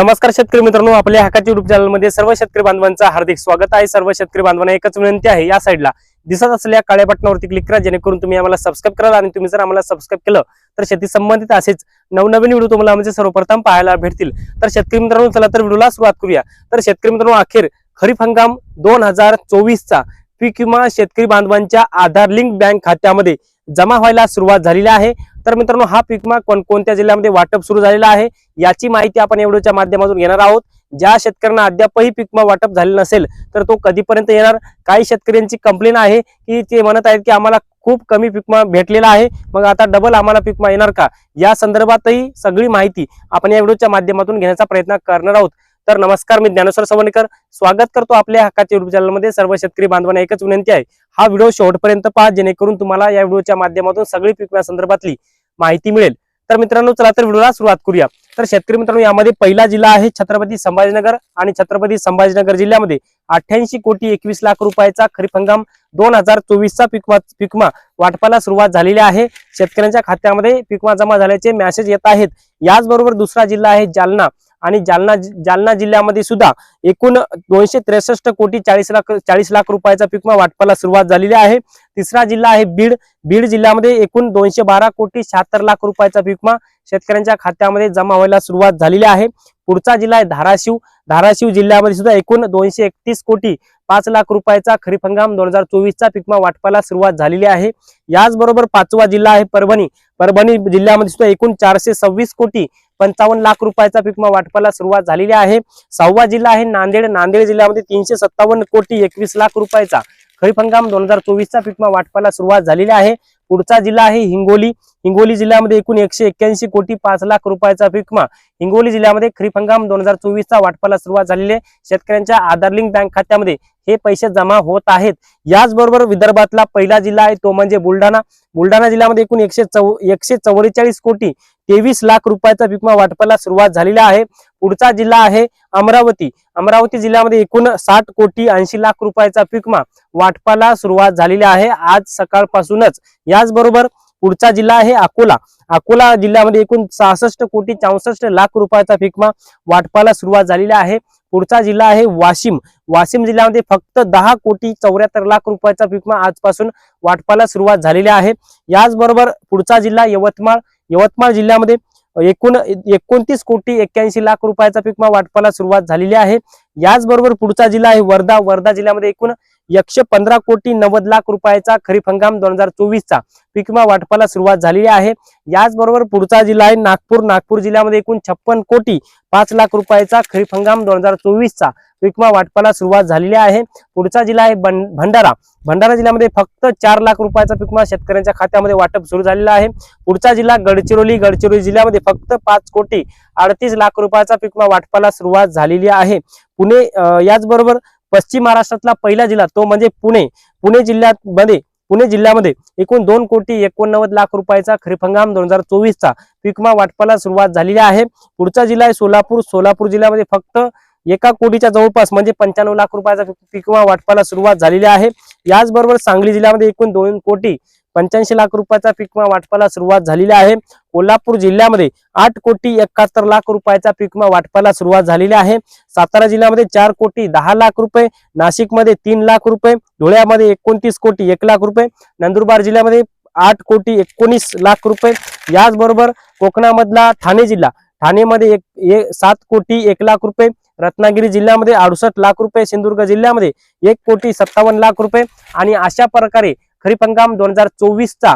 नमस्कार शेतकरी मित्रांनो आपल्या हकाची युट्यूब चॅनलमध्ये सर्व शेतकरी बांधवांचं हार्दिक स्वागत आहे. सर्व शेतकरी बांधवांना एकच विनंती आहे या साईडला दिसत असलेल्या काळ्या बटनावरती क्लिक करा जेणेकरून तुम्ही आम्हाला सबस्क्राईब कराल आणि तुम्ही जर आम्हाला सबस्क्राईब केलं तर शेती संबंधित असेच नवनवीन व्हिडिओ तुम्हाला म्हणजे सर्वप्रथम पाहायला भेटतील. तर शेतकरी मित्रांनो चला तर व्हिडिओला सुरुवात करूया. तर शेतकरी मित्रांनो अखेर खरीप हंगाम दोन हजार चोवीसचा. पीक विमा शेतकरी बांधवांच्या आधार लिंक बँक खात्यामध्ये जमा व्हायला सुरुवात झालेली आहे. तर मित्रांनो हा पीक कोणकोणत्या जिल्ह्यामध्ये वाटप सुरू झालेला आहे याची माहिती आपण एवढ्याच्या माध्यमातून घेणार आहोत. ज्या शेतकऱ्यांना अद्यापही पिकमा वाटप झालेलं नसेल तर तो कधीपर्यंत येणार? काही शेतकऱ्यांची कंप्लेन आहे की ते म्हणत आहेत की आम्हाला खूप कमी पिकमा भेटलेला आहे मग आता डबल आम्हाला पिकमा येणार का? या संदर्भातही सगळी माहिती आपण या व्हिडिओच्या माध्यमातून घेण्याचा प्रयत्न करणार आहोत. तर नमस्कार मी ज्ञानेश्वर सवणकर. स्वागत करतो आपल्या हक्काच्या युट्यूब चॅनलमध्ये सर्व शेतकरी बांधवांना एकच विनंती आहे. हा व्हिडिओ शेवटपर्यंत पहा जेणेकरून तुम्हाला या व्हिडिओच्या माध्यमातून सगळी पिकव्या संदर्भातली माहिती मिळेल. तर मित्रांनो चला तर व्हिडिओला सुरुवात करूया. तर शेतकरी मित्रांनो यामध्ये पहिला जिल्हा आहे छत्रपती संभाजीनगर आणि छत्रपती संभाजीनगर जिल्ह्यामध्ये अठ्ठ्याऐंशी कोटी एकवीस लाख रुपयाचा खरीप हंगाम दोन हजार चोवीसचा पिकमा पिकमा वाटपाला सुरुवात झालेली आहे. शेतकऱ्यांच्या खात्यामध्ये पिकमा जमा झाल्याचे मेसेज येत आहेत. याचबरोबर दुसरा जिल्हा आहे जालना. आणि जालना जालना जिल्ह्यामध्ये सुद्धा एकूण दोनशे त्रेसष्ट कोटी चाळीस लाख चाळीस लाख रुपयाचा पिकमा वाटपाला सुरुवात झालेली आहे. तिसरा जिल्हा आहे बीड. बीड जिल्ह्यामध्ये एकूण दोनशे बारा कोटी शहात्तर लाख रुपयाचा पिकमा शेतकऱ्यांच्या खात्यामध्ये जमा व्हायला सुरुवात झालेली आहे. पुढचा जिल्हा आहे धाराशिव. धाराशिव जिल्ह्यामध्ये सुद्धा एकूण दोनशे एकतीस कोटी पाच लाख रुपयाचा खरीप हंगाम दोन हजार चोवीसचा पिकमा वाटपाला सुरुवात झालेली आहे. याचबरोबर पाचवा जिल्हा आहे परभणी. परभणी जिल्ह्यामध्ये सुद्धा एकूण चारशे सव्वीस कोटी पंचावन्न लाख रुपयाचा पिकमा वाटपाला सुरुवात झालेली आहे. सहावा जिल्हा आहे नांदेड. नांदेड जिल्ह्यामध्ये तीनशे सत्तावन्न कोटी एकवीस लाख रुपयाचा खरीप हंगाम दोन हजार चोवीसचा पिकमा वाटपाला सुरुवात झालेली आहे. पुढचा जिल्हा आहे हिंगोली. हिंगोली जिल्ह्यामध्ये एकूण एकशे एक्क्याऐंशी कोटी पाच लाख रुपयाचा पिकमा हिंगोली जिल्ह्यामध्ये खरीप हंगाम दोन हजार चोवीसचा वाटपाला सुरुवात झालेली आहे. शेतकऱ्यांच्या आधार लिंक बँक खात्यामध्ये हे पैसे जमा होत आहेत. याचबरोबर विदर्भातला पहिला जिल्हा आहे तो म्हणजे बुलढाणा. बुलढाणा जिल्ह्यामध्ये एकूण एकशे चौ एकशे चौवेचाळीस कोटी तेवीस लाख रुपयाचा पिकमा वाटपाला सुरुवात झालेली आहे. पुढचा जिल्हा आहे अमरावती. अमरावती जिल्ह्यामध्ये एकूण साठ कोटी ऐंशी लाख रुपयाचा पिकमा वाटपाला सुरुवात झालेली आहे. आज सकाळपासूनच. याचबरोबर पुढचा जिल्हा आहे अकोला. अकोला जिल्ह्यामध्ये एकूण सहासष्ट कोटी चौसष्ट लाख रुपयाचा पिकमा वाटपाला सुरुवात झालेली आहे. पुढचा जिल्हा आहे वाशिम. वाशिम जिल्ह्यामध्ये फक्त दहा कोटी चौऱ्याहत्तर लाख रुपयाचा पिकमा आजपासून वाटपाला सुरुवात झालेली आहे. याचबरोबर पुढचा जिल्हा यवतमाळ. यवतमाळ जिल्ह्यामध्ये एकूण एकोणतीस कोटी एक्क्याऐंशी लाख रुपयाचा पिकमा वाटपाला सुरुवात झालेली आहे. याचबरोबर पुढचा जिल्हा आहे वर्धा. वर्धा जिल्ह्यामध्ये एकूण एकशे पंधरा कोटी नव्वद लाख रुपयाचा खरीप हंगाम दोन हजार चोवीसचा पिकमा वाटपाला सुरुवात झालेली आहे. याचबरोबर पुढचा जिल्हा आहे नागपूर. नागपूर जिल्ह्यामध्ये एकूण छप्पन कोटी पाच लाख रुपयाचा खरीप हंगाम दोन हजार चोवीसचा पिकमा वाटपाला सुरुवात झालेली आहे. पुढचा जिल्हा आहे भंडारा. भंडारा जिल्ह्यामध्ये फक्त चार लाख रुपयाचा पिकमा शेतकऱ्यांच्या खात्यामध्ये वाटप सुरू झालेला आहे. पुढचा जिल्हा गडचिरोली गडचिरोली जिल्ह्यामध्ये फक्त पाच कोटी अडतीस लाख रुपयाचा पिकमा वाटपाला सुरुवात झालेली आहे. पुणे याचबरोबर पश्चिम महाराष्ट्रातला पहिला जिल्हा तो म्हणजे पुणे. पुणे जिल्ह्यात मध्ये पुणे जिल्ह्यामध्ये एकूण दोन कोटी एकोणनव्वद लाख रुपयाचा खरीप हंगाम दोन हजार चोवीसचा पिकमा वाटपाला सुरुवात झालेली आहे. पुढचा जिल्हा आहे सोलापूर. सोलापूर जिल्ह्यामध्ये फक्त एका कोटीच्या जवळपास म्हणजे पंच्याण्णव लाख रुपयाचा पिकमा वाटपाला सुरुवात झालेली आहे. याचबरोबर सांगली जिल्ह्यामध्ये एकूण दोन कोटी पंच्याऐंशी लाख रुपयाचा पिकमा वाटपाला सुरुवात झालेली आहे. कोल्हापूर जिल्ह्यामध्ये आठ कोटी एकाहत्तर लाख रुपयाचा पिकमा वाटपाला सुरुवात झालेली आहे. सातारा जिल्ह्यामध्ये चार कोटी दहा लाख रुपये नाशिकमध्ये तीन लाख रुपये धुळ्यामध्ये एकोणतीस कोटी एक लाख रुपये नंदुरबार जिल्ह्यामध्ये आठ कोटी एकोणीस लाख रुपये. याचबरोबर कोकणामधला ठाणे जिल्हा ठाणेमध्ये एक ए- सात कोटी एक लाख रुपये रत्नागिरी जिल्ह्यामध्ये अडुसष्ट लाख रुपये सिंधुदुर्ग जिल्ह्यामध्ये एक कोटी सत्तावन्न लाख रुपये आणि अशा प्रकारे खरीप हंगाम दोन हजार चोवीसचा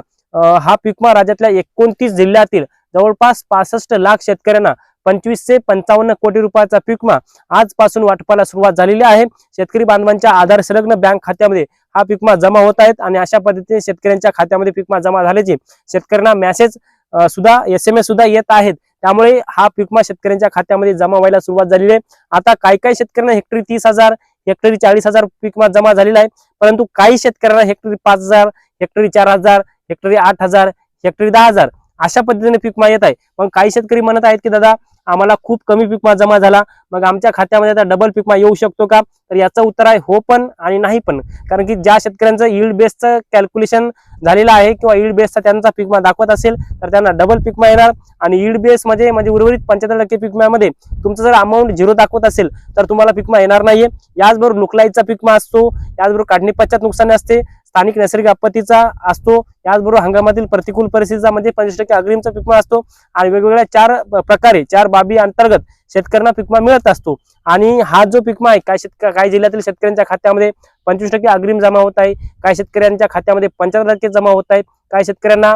हा पिकमा राज्यातल्या एकोणतीस जिल्ह्यातील जवळपास पासष्ट लाख शेतकऱ्यांना पंचवीसशे पंचावन्न कोटी रुपयाचा पिकमा आजपासून वाटपाला सुरुवात झालेली आहे. शेतकरी बांधवांच्या आधार संलग्न बँक खात्यामध्ये हा पिकमा जमा होत आहेत आणि अशा पद्धतीने शेतकऱ्यांच्या खात्यामध्ये पिकमा जमा झाल्याचे शेतकऱ्यांना मेसेज सुद्धा एस एम एस सुद्धा येत आहेत. त्यामुळे हा पिकमा शेतकऱ्यांच्या खात्यामध्ये जमा व्हायला सुरुवात झालेली आहे. आता काही काही शेतकऱ्यांना हेक्टरी तीस हजार हेक्टरी चाळीस हजार पिकमा जमा झालेला आहे. परंतु काही शेतकऱ्यांना हेक्टरी पाच हजार हेक्टरी चार हजार हेक्टरी आठ हजार हेक्टरी दहा हजार अशा पद्धतीने पिकमा येत आहे. मग काही शेतकरी म्हणत आहेत की दादा आम्हाला खूप कमी पिकमा जमा झाला. मग आमच्या खात्यामध्ये आता डबल पिकमा येऊ शकतो का? तर याचं उत्तर आहे हो पण आणि नाही पण. कारण की ज्या शेतकऱ्यांचं यील्ड बेसचं कॅल्क्युलेशन झालेलं आहे किंवा यील्ड बेसचा त्यांचा पिकमा दाखवत असेल तर त्यांना डबल पिकमा येणार. आणि यील्ड बेसमध्ये म्हणजे उर्वरित पंच्याहत्तर टक्के पिकम्यामध्ये तुमचं जर अमाऊंट झिरो दाखवत असेल तर तुम्हाला पिकमा येणार नाहीये. याचबरोबर लुकलाईचा पिकमा असतो. याचबरोबर काढणी पश्चात नुकसान असते. स्थानिक नैसर्गिक आपत्तीचा असतो. याचबरोबर हंगामातील प्रतिकूल परिस्थितीचा म्हणजे पंचवीस टक्के अग्रिमचा पिकमा असतो आणि वेगवेगळ्या चार प्रकारे चार बाबी अंतर्गत शेतकऱ्यांना पिकमा मिळत असतो. आणि हा जो पिकमा आहे काय शेतक काही जिल्ह्यातील शेतकऱ्यांच्या खात्यामध्ये पंचवीस टक्के अग्रिम जमा होत आहे. काही शेतकऱ्यांच्या खात्यामध्ये पंच्याहत्तर टक्के जमा होत आहेत. काही शेतकऱ्यांना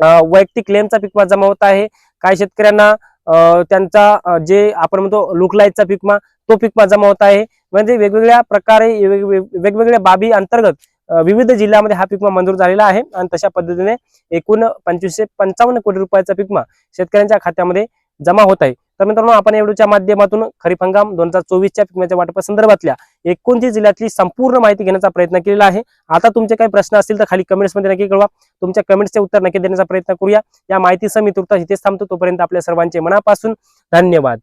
वैयक्तिक क्लेमचा पिकमा जमा होत आहे. काही शेतकऱ्यांना त्यांचा जे आपण म्हणतो लुकलाईटचा पिकमा तो पिकमा जमा होत आहे. म्हणजे वेगवेगळ्या प्रकारे वेगवेगळ्या बाबी अंतर्गत विविध जिल्ह्यामध्ये हा पिकमा मंजूर झालेला आहे आणि तशा पद्धतीने एकूण पंचवीसशे पंचावन्न कोटी रुपयाचा पिकमा शेतकऱ्यांच्या खात्यामध्ये जमा होत आहे. तर मित्रांनो आपण एवढ्याच्या माध्यमातून खरीप हंगाम दोन हजार चोवीसच्या पिकम्याच्या वाटपासंदर्भातल्या एकोणतीस जिल्ह्यातली संपूर्ण माहिती घेण्याचा प्रयत्न केलेला आहे. आता तुमचे काही प्रश्न असतील तर खाली कमेंट्समध्ये नक्की कळवा. तुमच्या कमेंट्सचे उत्तर नक्की देण्याचा प्रयत्न करूया. या माहितीसह मी तुर्तास इथेच थांबतो तोपर्यंत आपल्या सर्वांचे मनापासून धन्यवाद.